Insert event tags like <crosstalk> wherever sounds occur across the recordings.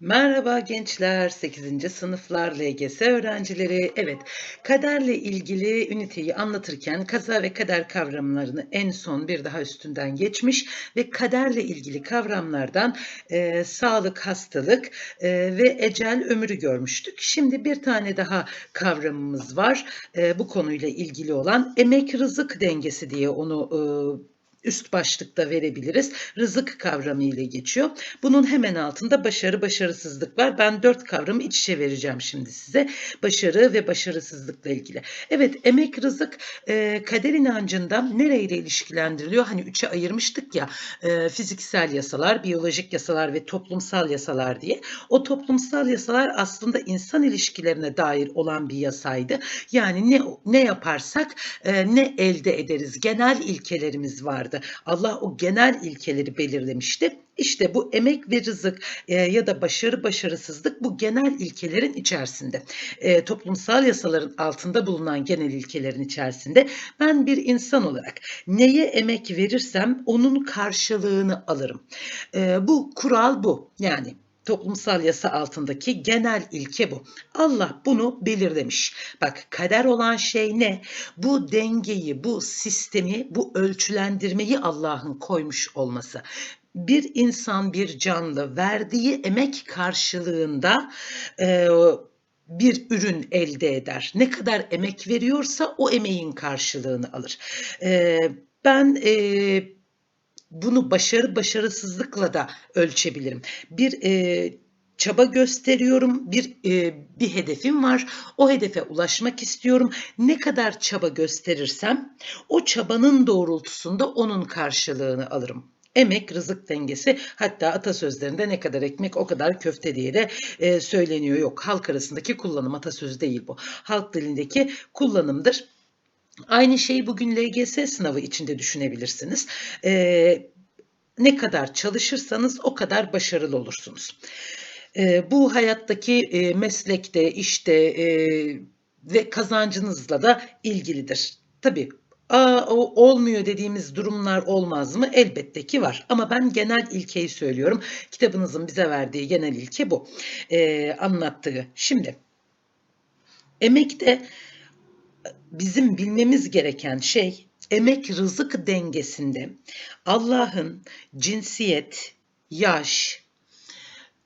Merhaba gençler, 8. sınıflar LGS öğrencileri. Evet, kaderle ilgili üniteyi anlatırken kaza ve kader kavramlarını en son bir daha üstünden geçmiş ve kaderle ilgili kavramlardan e, sağlık, hastalık e, ve ecel ömrü görmüştük. Şimdi bir tane daha kavramımız var e, bu konuyla ilgili olan emek rızık dengesi diye onu e, üst başlıkta verebiliriz. Rızık kavramı ile geçiyor. Bunun hemen altında başarı, başarısızlık var. Ben dört kavramı iç içe vereceğim şimdi size. Başarı ve başarısızlıkla ilgili. Evet, emek, rızık e, kader inancında nereyle ilişkilendiriliyor? Hani üçe ayırmıştık ya e, fiziksel yasalar, biyolojik yasalar ve toplumsal yasalar diye. O toplumsal yasalar aslında insan ilişkilerine dair olan bir yasaydı. Yani ne ne yaparsak e, ne elde ederiz. Genel ilkelerimiz vardı vardı. Allah o genel ilkeleri belirlemişti. İşte bu emek ve rızık e, ya da başarı başarısızlık bu genel ilkelerin içerisinde. E, toplumsal yasaların altında bulunan genel ilkelerin içerisinde ben bir insan olarak neye emek verirsem onun karşılığını alırım. E, bu kural bu. Yani toplumsal yasa altındaki genel ilke bu. Allah bunu belirlemiş. Bak kader olan şey ne? Bu dengeyi, bu sistemi, bu ölçülendirmeyi Allah'ın koymuş olması bir insan, bir canlı verdiği emek karşılığında e, bir ürün elde eder. Ne kadar emek veriyorsa o emeğin karşılığını alır. E, ben e, bunu başarı başarısızlıkla da ölçebilirim. Bir e, çaba gösteriyorum, bir e, bir hedefim var. O hedefe ulaşmak istiyorum. Ne kadar çaba gösterirsem o çabanın doğrultusunda onun karşılığını alırım. Emek rızık dengesi hatta atasözlerinde ne kadar ekmek o kadar köfte diye de e, söyleniyor. Yok halk arasındaki kullanım atasözü değil bu. Halk dilindeki kullanımdır. Aynı şeyi bugün LGS sınavı içinde düşünebilirsiniz. Ee, ne kadar çalışırsanız o kadar başarılı olursunuz. Ee, bu hayattaki e, meslekte, işte e, ve kazancınızla da ilgilidir. Tabii Aa, o olmuyor dediğimiz durumlar olmaz mı? Elbette ki var. Ama ben genel ilkeyi söylüyorum. Kitabınızın bize verdiği genel ilke bu. Ee, anlattığı. Şimdi emekte bizim bilmemiz gereken şey emek rızık dengesinde Allah'ın cinsiyet, yaş,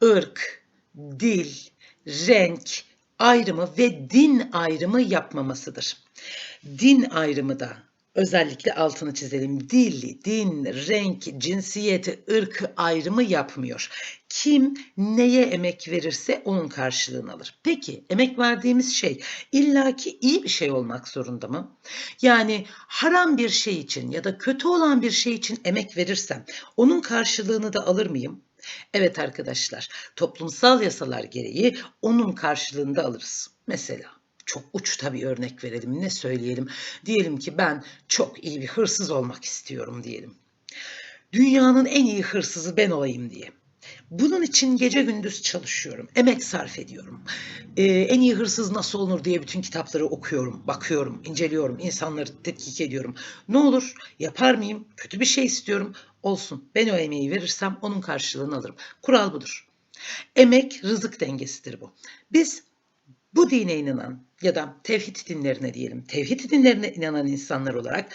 ırk, dil, renk ayrımı ve din ayrımı yapmamasıdır. Din ayrımı da özellikle altını çizelim. Dil, din, renk, cinsiyeti, ırkı ayrımı yapmıyor. Kim neye emek verirse onun karşılığını alır. Peki emek verdiğimiz şey illaki iyi bir şey olmak zorunda mı? Yani haram bir şey için ya da kötü olan bir şey için emek verirsem onun karşılığını da alır mıyım? Evet arkadaşlar, toplumsal yasalar gereği onun karşılığını da alırız. Mesela çok uçta bir örnek verelim. Ne söyleyelim? Diyelim ki ben çok iyi bir hırsız olmak istiyorum diyelim. Dünyanın en iyi hırsızı ben olayım diye. Bunun için gece gündüz çalışıyorum, emek sarf ediyorum. Ee, en iyi hırsız nasıl olur diye bütün kitapları okuyorum, bakıyorum, inceliyorum, insanları tetkik ediyorum. Ne olur, yapar mıyım? Kötü bir şey istiyorum. Olsun, ben o emeği verirsem onun karşılığını alırım. Kural budur. Emek rızık dengesidir bu. Biz bu dine inanan ya da tevhid dinlerine diyelim, tevhid dinlerine inanan insanlar olarak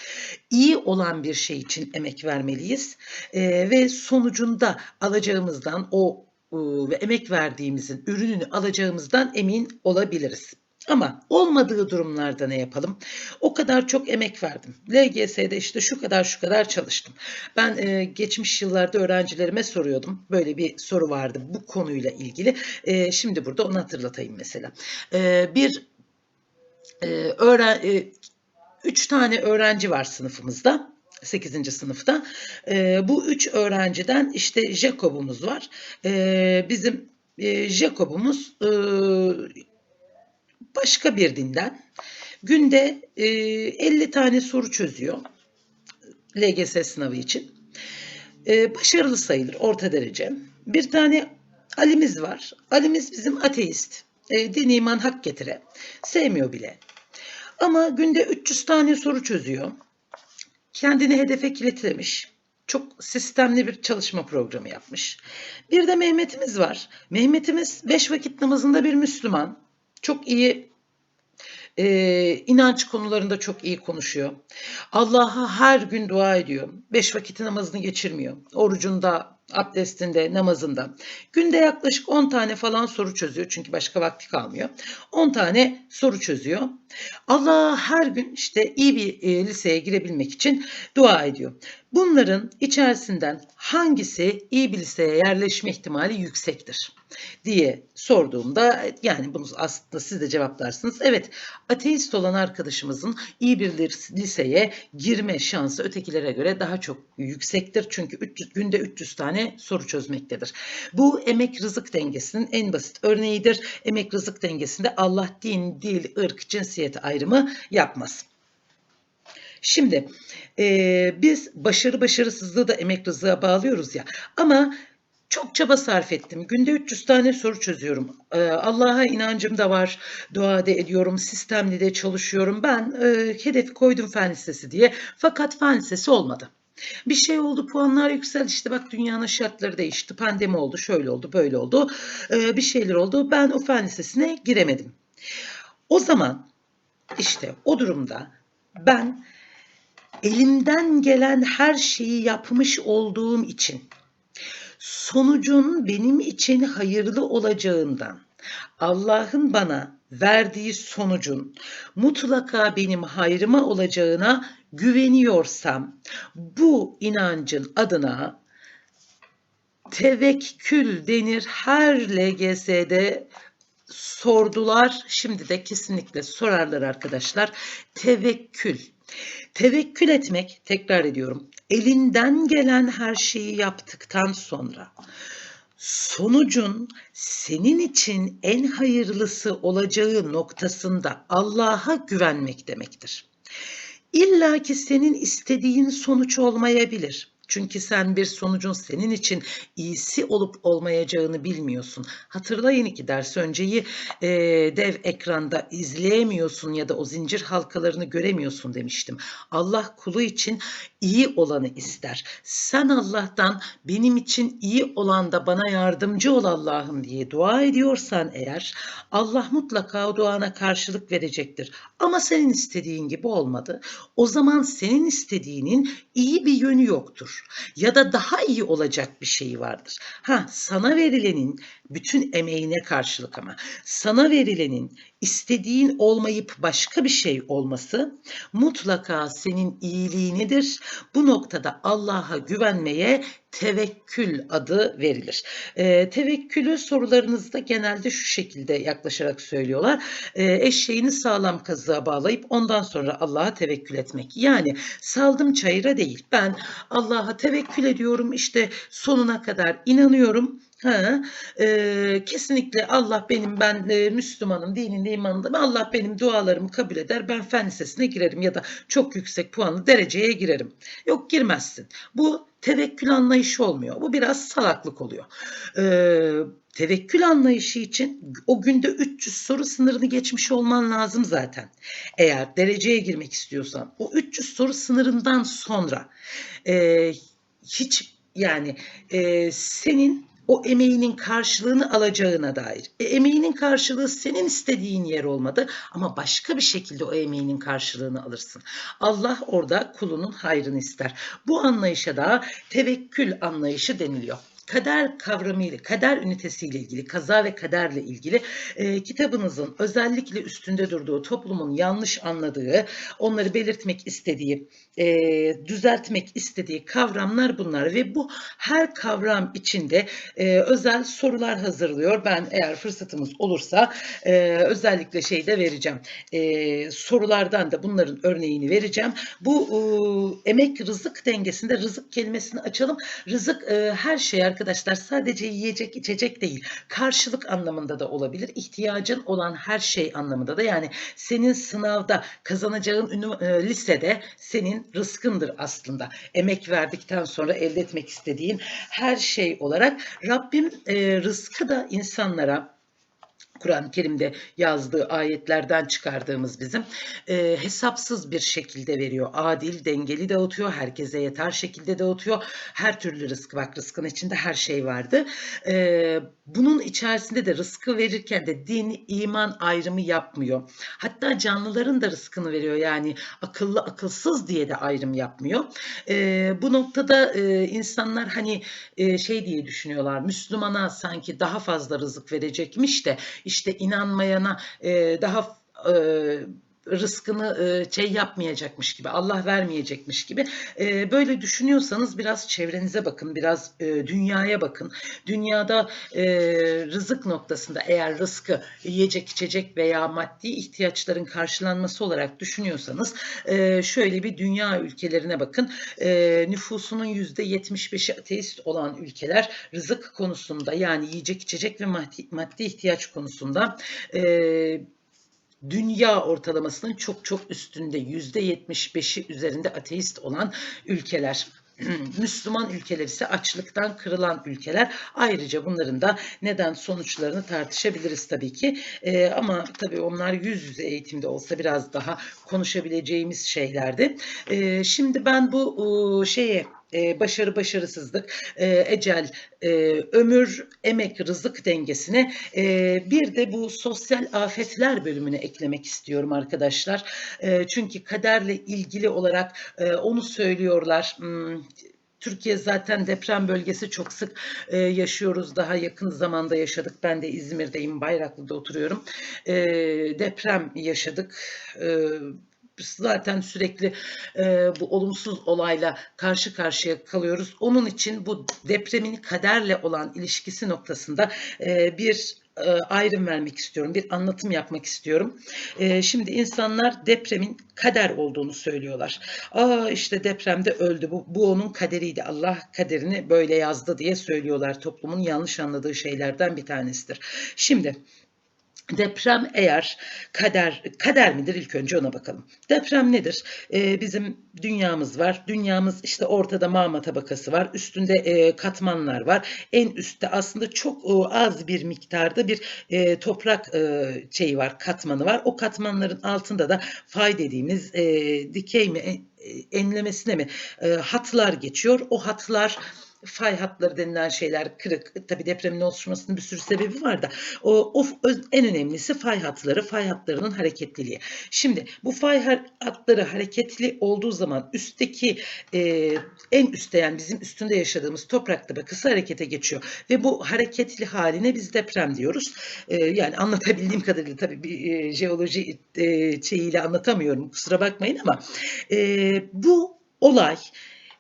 iyi olan bir şey için emek vermeliyiz ee, ve sonucunda alacağımızdan o ve emek verdiğimizin ürününü alacağımızdan emin olabiliriz. Ama olmadığı durumlarda ne yapalım? O kadar çok emek verdim. LGS'de işte şu kadar şu kadar çalıştım. Ben e, geçmiş yıllarda öğrencilerime soruyordum. Böyle bir soru vardı bu konuyla ilgili. E, şimdi burada onu hatırlatayım mesela. E, bir e, öğren e, üç tane öğrenci var sınıfımızda. 8. sınıfta. E, bu üç öğrenciden işte Jacob'umuz var. E, bizim e, Jacob'umuz e, başka bir dinden günde e, 50 tane soru çözüyor LGS sınavı için. E, başarılı sayılır orta derece. Bir tane Ali'miz var. Ali'miz bizim ateist. E, din iman hak getire. Sevmiyor bile. Ama günde 300 tane soru çözüyor. Kendini hedefe kilitlemiş. çok sistemli bir çalışma programı yapmış. Bir de Mehmet'imiz var. Mehmet'imiz beş vakit namazında bir Müslüman. Çok iyi e, inanç konularında çok iyi konuşuyor. Allah'a her gün dua ediyor. Beş vakit namazını geçirmiyor. Orucunda, abdestinde, namazında. Günde yaklaşık 10 tane falan soru çözüyor. Çünkü başka vakti kalmıyor. 10 tane soru çözüyor. Allah'a her gün işte iyi bir e, liseye girebilmek için dua ediyor. Bunların içerisinden hangisi liseye yerleşme ihtimali yüksektir diye sorduğumda yani bunu aslında siz de cevaplarsınız. Evet ateist olan arkadaşımızın iyi bir liseye girme şansı ötekilere göre daha çok yüksektir. Çünkü 300, günde 300 tane soru çözmektedir. Bu emek rızık dengesinin en basit örneğidir. Emek rızık dengesinde Allah din, dil, ırk, cinsiyet ayrımı yapmaz. Şimdi e, biz başarı başarısızlığı da emek rızığa bağlıyoruz ya ama çok çaba sarf ettim. Günde 300 tane soru çözüyorum. Ee, Allah'a inancım da var. Dua da ediyorum. Sistemli de çalışıyorum. Ben e, hedef koydum fen lisesi diye. Fakat fen lisesi olmadı. Bir şey oldu, puanlar yükseldi. İşte bak dünyanın şartları değişti. Pandemi oldu, şöyle oldu, böyle oldu. Ee, bir şeyler oldu. Ben o fen lisesine giremedim. O zaman işte o durumda ben elimden gelen her şeyi yapmış olduğum için sonucun benim için hayırlı olacağından, Allah'ın bana verdiği sonucun mutlaka benim hayrıma olacağına güveniyorsam bu inancın adına tevekkül denir. Her LGS'de sordular. Şimdi de kesinlikle sorarlar arkadaşlar. Tevekkül. Tevekkül etmek, tekrar ediyorum, elinden gelen her şeyi yaptıktan sonra sonucun senin için en hayırlısı olacağı noktasında Allah'a güvenmek demektir. İlla ki senin istediğin sonuç olmayabilir. Çünkü sen bir sonucun senin için iyisi olup olmayacağını bilmiyorsun. Hatırlayın ki ders önceyi e, dev ekranda izleyemiyorsun ya da o zincir halkalarını göremiyorsun demiştim. Allah kulu için iyi olanı ister. Sen Allah'tan benim için iyi olan da bana yardımcı ol Allah'ım diye dua ediyorsan eğer Allah mutlaka o duana karşılık verecektir. Ama senin istediğin gibi olmadı. O zaman senin istediğinin iyi bir yönü yoktur ya da daha iyi olacak bir şey vardır. Ha sana verilenin bütün emeğine karşılık ama sana verilenin istediğin olmayıp başka bir şey olması mutlaka senin iyiliğinidir. Bu noktada Allah'a güvenmeye tevekkül adı verilir. E, tevekkülü sorularınızda genelde şu şekilde yaklaşarak söylüyorlar. E, eşeğini sağlam kazığa bağlayıp ondan sonra Allah'a tevekkül etmek. Yani saldım çayıra değil. Ben Allah'a tevekkül ediyorum. İşte sonuna kadar inanıyorum Ha, e, kesinlikle Allah benim ben e, Müslümanım, dininde imanındayım. Allah benim dualarımı kabul eder. Ben fen lisesine girerim ya da çok yüksek puanlı dereceye girerim. Yok girmezsin. Bu tevekkül anlayışı olmuyor. Bu biraz salaklık oluyor. E, tevekkül anlayışı için o günde 300 soru sınırını geçmiş olman lazım zaten. Eğer dereceye girmek istiyorsan o 300 soru sınırından sonra e, hiç yani e, senin o emeğinin karşılığını alacağına dair. E, emeğinin karşılığı senin istediğin yer olmadı ama başka bir şekilde o emeğinin karşılığını alırsın. Allah orada kulunun hayrını ister. Bu anlayışa da tevekkül anlayışı deniliyor kader kavramıyla, kader ünitesiyle ilgili, kaza ve kaderle ilgili e, kitabınızın özellikle üstünde durduğu, toplumun yanlış anladığı, onları belirtmek istediği, e, düzeltmek istediği kavramlar bunlar ve bu her kavram içinde e, özel sorular hazırlıyor. Ben eğer fırsatımız olursa e, özellikle şey de vereceğim. E, sorulardan da bunların örneğini vereceğim. Bu e, emek rızık dengesinde rızık kelimesini açalım. Rızık e, her şey arkadaşlar sadece yiyecek içecek değil karşılık anlamında da olabilir. İhtiyacın olan her şey anlamında da yani senin sınavda kazanacağın e, lisede senin rızkındır aslında. Emek verdikten sonra elde etmek istediğin her şey olarak Rabbim e, rızkı da insanlara Kur'an-ı Kerim'de yazdığı ayetlerden çıkardığımız bizim e, hesapsız bir şekilde veriyor. Adil, dengeli dağıtıyor. Herkese yeter şekilde dağıtıyor. Her türlü rızkı bak rızkın içinde her şey vardı. E, bunun içerisinde de rızkı verirken de din, iman ayrımı yapmıyor. Hatta canlıların da rızkını veriyor. Yani akıllı, akılsız diye de ayrım yapmıyor. E, bu noktada e, insanlar hani e, şey diye düşünüyorlar. Müslümana sanki daha fazla rızık verecekmiş de işte inanmayana e, daha e, rızkını e, şey yapmayacakmış gibi, Allah vermeyecekmiş gibi. E, böyle düşünüyorsanız biraz çevrenize bakın, biraz e, dünyaya bakın. Dünyada rızık noktasında eğer rızkı yiyecek, içecek veya maddi ihtiyaçların karşılanması olarak düşünüyorsanız şöyle bir dünya ülkelerine bakın. E, nüfusunun %75'i ateist olan ülkeler rızık konusunda yani yiyecek, içecek ve maddi, maddi ihtiyaç konusunda e, dünya ortalamasının çok çok üstünde %75'i üzerinde ateist olan ülkeler. <clears throat> Müslüman ülkeler ise açlıktan kırılan ülkeler. Ayrıca bunların da neden sonuçlarını tartışabiliriz tabii ki. Ee, ama tabii onlar yüz yüze eğitimde olsa biraz daha konuşabileceğimiz şeylerdi. Ee, şimdi ben bu şeye e, başarı başarısızlık, e, ecel, e, ömür, emek, rızık dengesine e, bir de bu sosyal afetler bölümüne eklemek istiyorum arkadaşlar. Çünkü kaderle ilgili olarak onu söylüyorlar. Hmm, Türkiye zaten deprem bölgesi çok sık e, yaşıyoruz. Daha yakın zamanda yaşadık. Ben de İzmir'deyim, Bayraklı'da oturuyorum. E, deprem yaşadık. E, zaten sürekli e, bu olumsuz olayla karşı karşıya kalıyoruz. Onun için bu depremin kaderle olan ilişkisi noktasında e, bir e, ayrım vermek istiyorum, bir anlatım yapmak istiyorum. E, şimdi insanlar depremin kader olduğunu söylüyorlar. Aa işte depremde öldü, bu, bu onun kaderiydi, Allah kaderini böyle yazdı diye söylüyorlar. Toplumun yanlış anladığı şeylerden bir tanesidir. Şimdi Deprem eğer kader kader midir ilk önce ona bakalım. Deprem nedir? Ee, bizim dünyamız var. Dünyamız işte ortada mağma tabakası var. Üstünde e, katmanlar var. En üstte aslında çok e, az bir miktarda bir e, toprak e, şeyi var, katmanı var. O katmanların altında da fay dediğimiz e, dikey mi, e, enlemesine mi e, hatlar geçiyor. O hatlar fay hatları denilen şeyler kırık. Tabi depremin oluşmasının bir sürü sebebi var da o, o en önemlisi fay hatları, fay hatlarının hareketliliği. Şimdi bu fay hatları hareketli olduğu zaman üstteki e, en üstte yani bizim üstünde yaşadığımız toprak tabakası harekete geçiyor ve bu hareketli haline biz deprem diyoruz. E, yani anlatabildiğim kadarıyla tabii bir e, jeoloji e, şeyiyle anlatamıyorum kusura bakmayın ama e, bu olay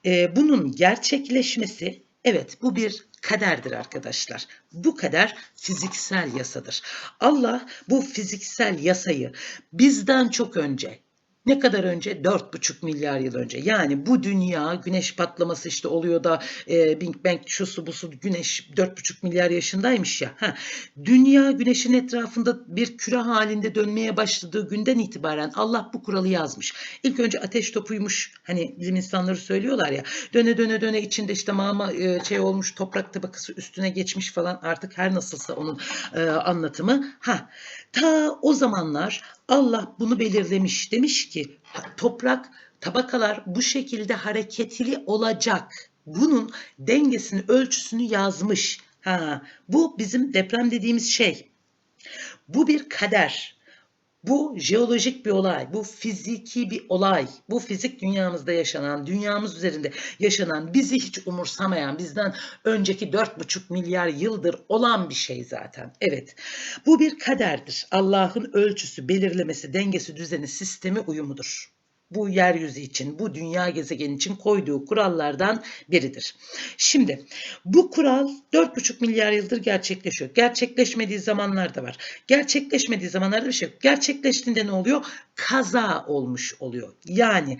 e, bunun gerçekleşmesi evet bu bir kaderdir arkadaşlar. Bu kader fiziksel yasadır. Allah bu fiziksel yasayı bizden çok önce ne kadar önce? 4,5 milyar yıl önce. Yani bu dünya güneş patlaması işte oluyor da e, Big Bang şusu busu güneş 4,5 milyar yaşındaymış ya. Ha, dünya güneşin etrafında bir küre halinde dönmeye başladığı günden itibaren Allah bu kuralı yazmış. İlk önce ateş topuymuş. Hani bilim insanları söylüyorlar ya. Döne döne döne içinde işte mama e, şey olmuş toprak tabakası üstüne geçmiş falan artık her nasılsa onun e, anlatımı. Ha, ta o zamanlar Allah bunu belirlemiş. Demiş ki toprak tabakalar bu şekilde hareketli olacak. Bunun dengesini, ölçüsünü yazmış. Ha, bu bizim deprem dediğimiz şey. Bu bir kader. Bu jeolojik bir olay, bu fiziki bir olay, bu fizik dünyamızda yaşanan, dünyamız üzerinde yaşanan, bizi hiç umursamayan, bizden önceki 4,5 milyar yıldır olan bir şey zaten. Evet, bu bir kaderdir. Allah'ın ölçüsü, belirlemesi, dengesi, düzeni, sistemi, uyumudur bu yeryüzü için, bu dünya gezegeni için koyduğu kurallardan biridir. Şimdi bu kural 4,5 milyar yıldır gerçekleşiyor. Gerçekleşmediği zamanlar da var. Gerçekleşmediği zamanlarda bir şey yok. Gerçekleştiğinde ne oluyor? Kaza olmuş oluyor. Yani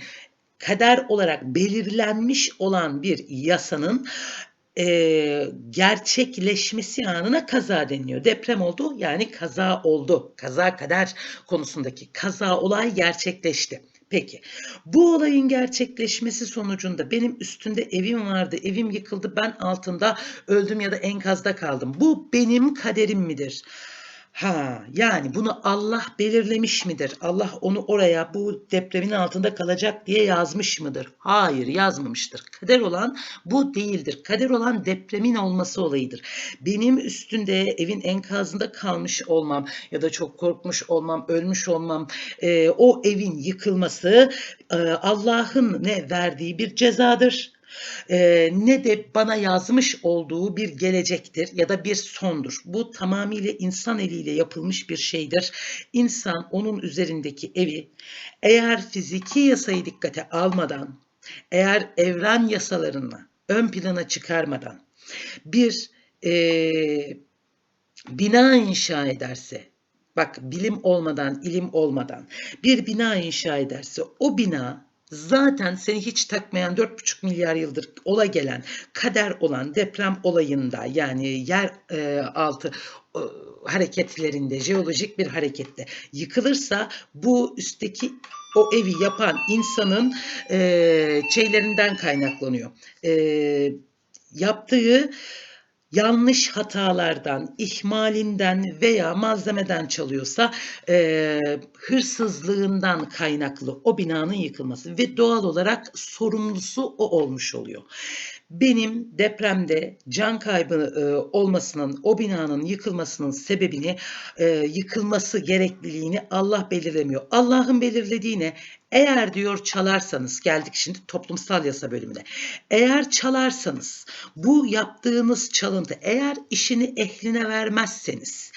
kader olarak belirlenmiş olan bir yasanın e, gerçekleşmesi anına kaza deniliyor. Deprem oldu yani kaza oldu. Kaza kader konusundaki kaza olay gerçekleşti. Peki bu olayın gerçekleşmesi sonucunda benim üstünde evim vardı, evim yıkıldı, ben altında öldüm ya da enkazda kaldım. Bu benim kaderim midir? Ha, yani bunu Allah belirlemiş midir? Allah onu oraya bu depremin altında kalacak diye yazmış mıdır? Hayır, yazmamıştır. Kader olan bu değildir. Kader olan depremin olması olayıdır. Benim üstünde evin enkazında kalmış olmam ya da çok korkmuş olmam, ölmüş olmam, e, o evin yıkılması e, Allah'ın ne verdiği bir cezadır e, ne de bana yazmış olduğu bir gelecektir ya da bir sondur. Bu tamamıyla insan eliyle yapılmış bir şeydir. İnsan onun üzerindeki evi eğer fiziki yasayı dikkate almadan, eğer evren yasalarını ön plana çıkarmadan bir e, bina inşa ederse, bak bilim olmadan, ilim olmadan bir bina inşa ederse o bina zaten seni hiç takmayan 4,5 milyar yıldır ola gelen kader olan deprem olayında yani yer e, altı e, hareketlerinde jeolojik bir harekette yıkılırsa bu üstteki o evi yapan insanın e, şeylerinden kaynaklanıyor. E, yaptığı yanlış hatalardan, ihmalinden veya malzemeden çalıyorsa e, hırsızlığından kaynaklı o binanın yıkılması ve doğal olarak sorumlusu o olmuş oluyor. Benim depremde can kaybı e, olmasının, o binanın yıkılmasının sebebini, e, yıkılması gerekliliğini Allah belirlemiyor. Allah'ın belirlediğine eğer diyor çalarsanız, geldik şimdi toplumsal yasa bölümüne. Eğer çalarsanız, bu yaptığınız çalıntı, eğer işini ehline vermezseniz,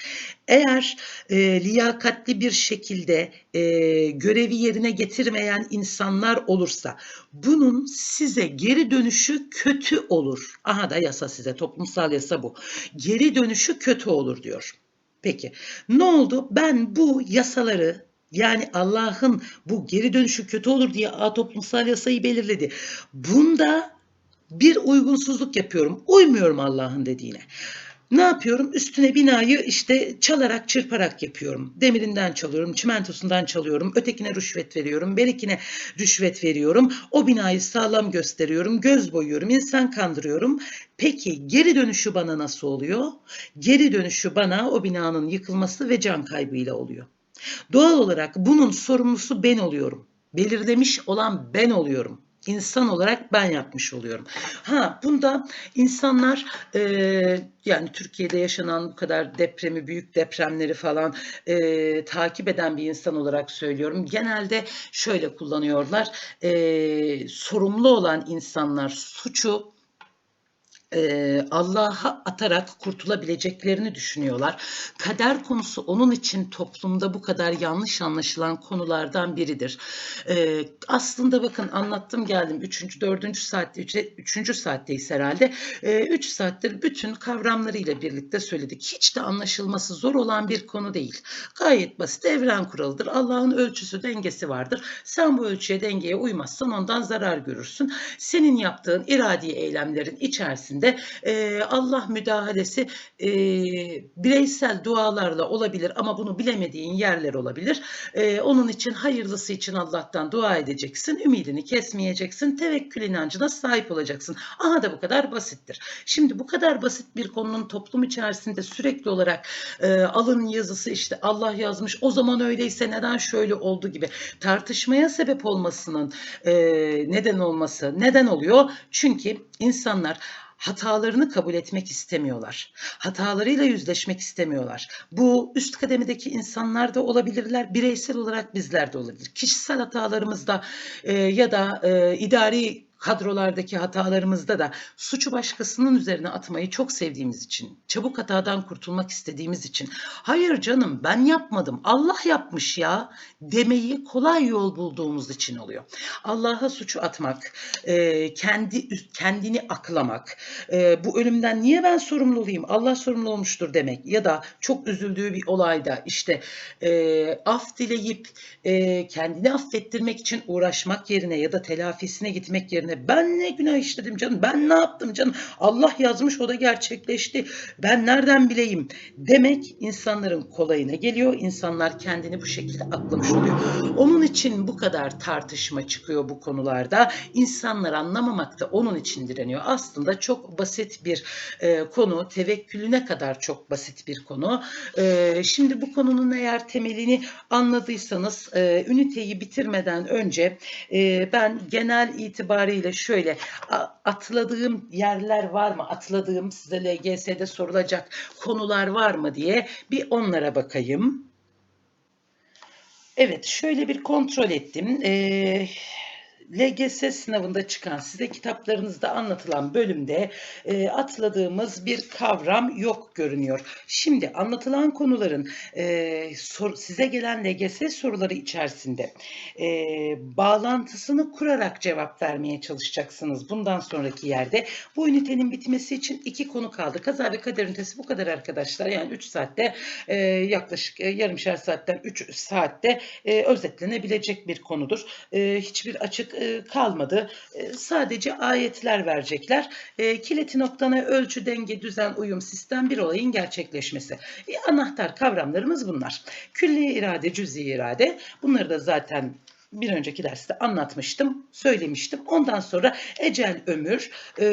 eğer e, liyakatli bir şekilde e, görevi yerine getirmeyen insanlar olursa bunun size geri dönüşü kötü olur. Aha da yasa size toplumsal yasa bu. Geri dönüşü kötü olur diyor. Peki ne oldu? Ben bu yasaları yani Allah'ın bu geri dönüşü kötü olur diye A toplumsal yasayı belirledi. Bunda bir uygunsuzluk yapıyorum. Uymuyorum Allah'ın dediğine. Ne yapıyorum? Üstüne binayı işte çalarak çırparak yapıyorum. Demirinden çalıyorum, çimentosundan çalıyorum, ötekine rüşvet veriyorum, berikine rüşvet veriyorum. O binayı sağlam gösteriyorum, göz boyuyorum, insan kandırıyorum. Peki geri dönüşü bana nasıl oluyor? Geri dönüşü bana o binanın yıkılması ve can kaybıyla oluyor. Doğal olarak bunun sorumlusu ben oluyorum. Belirlemiş olan ben oluyorum. İnsan olarak ben yapmış oluyorum. Ha bunda insanlar e, yani Türkiye'de yaşanan bu kadar depremi, büyük depremleri falan e, takip eden bir insan olarak söylüyorum. Genelde şöyle kullanıyorlar. E, sorumlu olan insanlar suçu e, Allah'a atarak kurtulabileceklerini düşünüyorlar. Kader konusu onun için toplumda bu kadar yanlış anlaşılan konulardan biridir. E, aslında bakın anlattım geldim 3. 4. saatte 3. saatteyiz herhalde. 3 e, saattir bütün kavramlarıyla birlikte söyledik. Hiç de anlaşılması zor olan bir konu değil. Gayet basit evren kuralıdır. Allah'ın ölçüsü dengesi vardır. Sen bu ölçüye dengeye uymazsan ondan zarar görürsün. Senin yaptığın iradi eylemlerin içerisinde içerisinde e, Allah müdahalesi e, bireysel dualarla olabilir ama bunu bilemediğin yerler olabilir. E, onun için hayırlısı için Allah'tan dua edeceksin. Ümidini kesmeyeceksin. Tevekkül inancına sahip olacaksın. Aha da bu kadar basittir. Şimdi bu kadar basit bir konunun toplum içerisinde sürekli olarak e, alın yazısı işte Allah yazmış o zaman öyleyse neden şöyle oldu gibi tartışmaya sebep olmasının e, neden olması neden oluyor? Çünkü insanlar hatalarını kabul etmek istemiyorlar. Hatalarıyla yüzleşmek istemiyorlar. Bu üst kademedeki insanlar da olabilirler, bireysel olarak bizler de olabilir. Kişisel hatalarımızda e, ya da e, idari kadrolardaki hatalarımızda da suçu başkasının üzerine atmayı çok sevdiğimiz için, çabuk hatadan kurtulmak istediğimiz için, hayır canım ben yapmadım, Allah yapmış ya demeyi kolay yol bulduğumuz için oluyor. Allah'a suçu atmak, e, kendi kendini aklamak, e, bu ölümden niye ben sorumlu olayım, Allah sorumlu olmuştur demek ya da çok üzüldüğü bir olayda işte e, af dileyip kendini affettirmek için uğraşmak yerine ya da telafisine gitmek yerine üzerine. Ben ne günah işledim canım? Ben ne yaptım canım? Allah yazmış o da gerçekleşti. Ben nereden bileyim? Demek insanların kolayına geliyor. İnsanlar kendini bu şekilde aklamış oluyor. Onun için bu kadar tartışma çıkıyor bu konularda. İnsanlar anlamamakta onun için direniyor. Aslında çok basit bir e, konu. Tevekkülüne kadar çok basit bir konu. E, şimdi bu konunun eğer temelini anladıysanız e, üniteyi bitirmeden önce e, ben genel itibariyle şöyle a- atladığım yerler var mı? Atladığım size LGS'de sorulacak konular var mı diye bir onlara bakayım. Evet, şöyle bir kontrol ettim. Ee, LGS sınavında çıkan, size kitaplarınızda anlatılan bölümde e, atladığımız bir kavram yok görünüyor. Şimdi anlatılan konuların e, sor- size gelen LGS soruları içerisinde e, bağlantısını kurarak cevap vermeye çalışacaksınız bundan sonraki yerde. Bu ünitenin bitmesi için iki konu kaldı. Kaza ve kader ünitesi bu kadar arkadaşlar. Yani 3 saatte e, yaklaşık e, yarımşar saatten 3 saatte e, özetlenebilecek bir konudur. E, hiçbir açık e, kalmadı. E, sadece ayetler verecekler. E, kileti noktana ölçü, denge, düzen, uyum, sistem bir olayın gerçekleşmesi. E, anahtar kavramlarımız bunlar. Külli irade, cüz'i irade. Bunları da zaten bir önceki derste anlatmıştım, söylemiştim. Ondan sonra ecel ömür, e,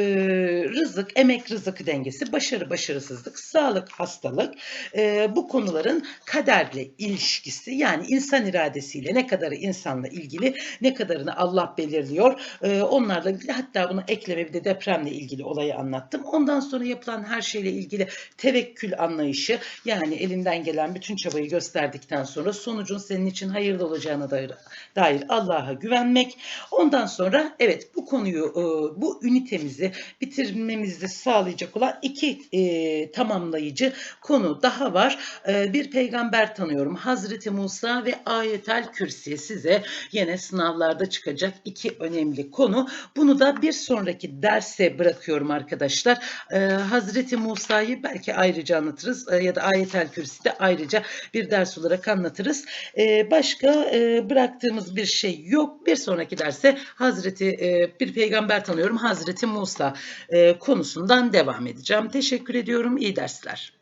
rızık, emek rızık dengesi, başarı başarısızlık, sağlık hastalık e, bu konuların kaderle ilişkisi yani insan iradesiyle ne kadarı insanla ilgili ne kadarını Allah belirliyor. E, onlarla ilgili hatta buna ekleme bir de depremle ilgili olayı anlattım. Ondan sonra yapılan her şeyle ilgili tevekkül anlayışı yani elinden gelen bütün çabayı gösterdikten sonra sonucun senin için hayırlı olacağına dair, dair Allah'a güvenmek. Ondan sonra evet bu konuyu e, bu ünitemizi bitirmemizi sağlayacak olan iki e, tamamlayıcı konu daha var. E, bir peygamber tanıyorum. Hazreti Musa ve Ayetel Kürsi size yine sınavlarda çıkacak iki önemli konu. Bunu da bir sonraki derse bırakıyorum arkadaşlar. E, Hazreti Musa'yı belki ayrıca anlatırız e, ya da Ayetel Kürsi de ayrıca bir ders olarak anlatırız. E, başka e, bıraktığımız bir şey yok. Bir sonraki derse Hazreti e, bir peygamber tanıyorum Hazreti Musa e, konusundan devam edeceğim. Teşekkür ediyorum. İyi dersler.